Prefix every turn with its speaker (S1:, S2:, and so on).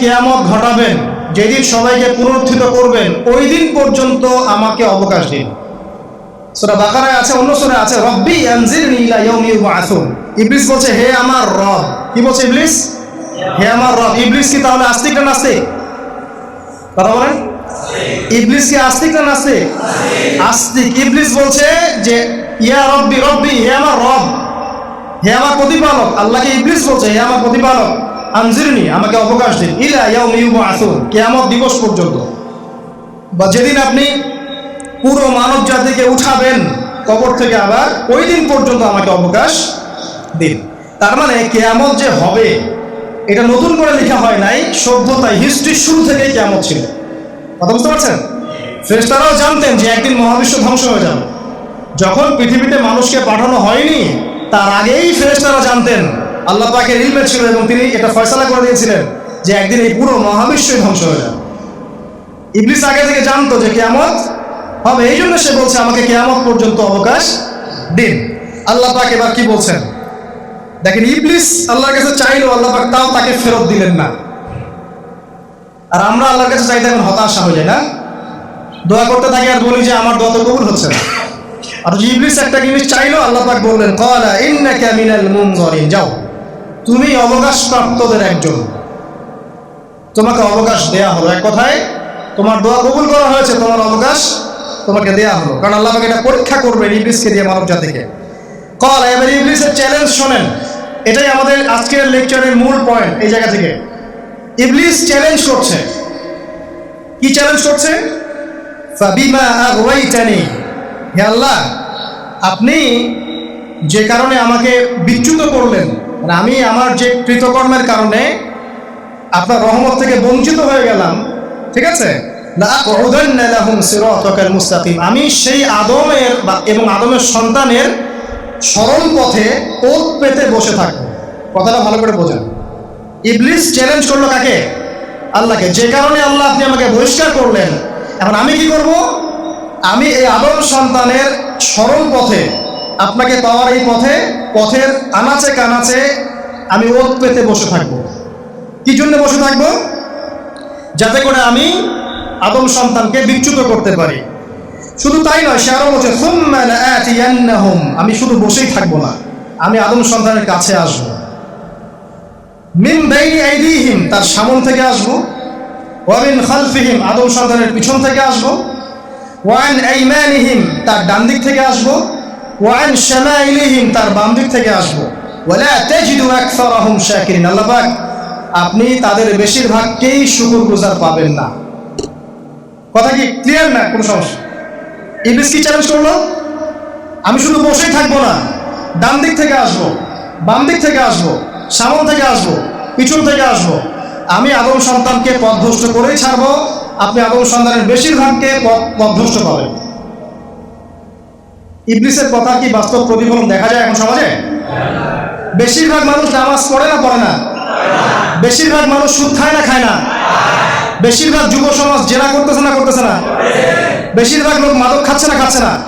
S1: কেয়ামত ঘটাবেন, যেদিন সবাইকে পুনরুত্থিত করবেন ওই দিন পর্যন্ত আমাকে অবকাশ দিন। সূরা বাকারায় আছে, অন্য সূরা আছে, রব্বি ইউবআসুন ইবলিস বলছে, হে আমার রব। কি বলছে ইবলিস? হে আমার রব। ইবলিস কি তাহলে আস্তিক না নাস্তিক? কথা বলেন। ইবলিস কি আস্তিক না নাস্তিক? আস্তিক। ইবলিস বলছে যে, ইয়া রব্বি রব্বি, হে আমার রব। হে আমার প্রতিপালক। আল্লাহকে ইবলিস বলছে, হে আমার প্রতিপালক। আনজিরনি, আমাকে অবকাশ দিন। ইলা ইয়াউমি ইউবআসুন কিয়ামত দিবস পর্যন্ত। বা যেদিন আপনি পুরো মানব জাতিকে উঠাবেন, কবর থেকে আবার ওই দিন পর্যন্ত আমাকে অবকাশ দিন। তার মানে কেয়ামত যে হবে, এটা নতুন করে লেখা হয় নাই সভ্যতায় হিস্ট্রির শুরু থেকেই কেয়ামত ছিল। কথা বুঝতে পারছেন? ফেরেশতারাও জানতেন যে একদিন মহাবিশ্ব ধ্বংস হয়ে যাবে। যখন পৃথিবীতে মানুষকে পাঠানো হয়নি, তার আগেই ফেরেশতারা জানতেন আল্লাহ পাকের ইলমে ছিল এবং তিনি এটা ফয়সালা করে দিয়েছিলেন যে একদিন এই পুরো মহাবিশ্বই ধ্বংস হয়ে যাবে। ইবলিস আগে থেকে জানতো যে কেয়ামত হবে, এই জন্য সে বলছে, আমাকে কেয়ামত পর্যন্ত অবকাশ দিন। আল্লাহ পাক এবার কি বলছেন? দেখেন, ইবলিস আল্লাহর কাছে চাইলো আল্লাহ পাক তাও তাকে ফেরত দিলেন না। আর আমরা আল্লাহর কাছে চাইতে এখন হতাশা হয়ে যায় না? দোয়া করতে থাকি আর বলি যে, আমার দোয়া তো কবুল হচ্ছে না। আর ইবলিস একটা জিনিস চাইলো, আল্লাহ পাক বললেন, ক্বালা ইন্নাকা মিনাল মুনজারিন। যাও। তুমি অবকাশ প্রাপ্তদের একজন। তোমাকে অবকাশ দেয়া হলো। এক কথায়, তোমার দোয়া কবুল করা হয়েছে, তোমার অবকাশ তোমাকে দেয়া হলো। কারণ আল্লাহ এটা পরীক্ষা করবেন ইবলিসকে দিয়ে মানব জাতিকে। কল, এবার ইবলিসের চ্যালেঞ্জ শোনেন। এটাই আমাদের আজকের লেকচারের মূল পয়েন্ট এই জায়গা থেকে। ইবলিস চ্যালেঞ্জ করছে। কি চ্যালেঞ্জ করছে? হে আল্লাহ, আপনি যে কারণে আমাকে বিচ্যুত করলেন মানে আমি আমার যে কৃতকর্মের কারণে আপনার রহমত থেকে বঞ্চিত হয়ে গেলাম, ঠিক আছে? আমি সেই আদমের এবং আদমের সন্তানের সরল পথে ওত পেতে বসে থাকব। কথাটা ভালো করে বোঝেন। ইবলিস চ্যালেঞ্জ করল কাকে? আল্লাহকে। যে কারণে আল্লাহ আপনি আমাকে বহিষ্কার করলেন। এখন আমি কি করব? আমি এই আদম সন্তানের সরল পথে আপনাকে পাওয়ার এই পথে, পথের আনাচে কানাচে আমি ওত পেতে বসে থাকব। কি জন্য বসে থাকব? যাতে করে আমি আদম সন্তানকে বিচ্যুত করতে পারি। শুধু তাই নয়, সে আরও বলছে আমি শুধু বসেই থাকব না, আমি আদম সন্তানের কাছে আসব। মিন বাইনি তার সামন থেকে আসব। ওয়ামিন খালফিহিম, আদম সন্তানের পিছন থেকে আসব। ওয়ান আইমানিহিম, তার ডান দিক থেকে আসব। ওয়ান শামাইলিহিম, তার বাম দিক থেকে আসব। ওয়ালা তাজিদু আকসারাহুম শাকিরিন, আল্লাহ পাক, আপনি তাদের বেশিরভাগকেই শুকুর গুজার পাবেন না। কথা কি ক্লিয়ার না? কোনো সমস্যা? ইবলিস কি চ্যালেঞ্জ করল? আমি শুধু বসেই থাকব না, ডান দিক থেকে আসব, বাম দিক থেকে আসব, সামন থেকে আসব, পিছন থেকে আসব। আমি আদম সন্তানকে পথভ্রষ্ট করেই ছাড়বো, আপনি আদম সন্তানের বেশিরভাগকে পথ- পথভ্রষ্ট পাবেন। ইবলিসের কথা কি বাস্তব প্রতিফলন দেখা যায় এখন সমাজে? বেশিরভাগ মানুষ নামাজ পড়ে না পড়ে না। বেশিরভাগ মানুষ সুদ খায় না খায় না। বেশিরভাগ যুব সমাজ জেনা করতেছে না করতেছে না। বেশিরভাগ লোক মাদক খাচ্ছে না খাচ্ছে না।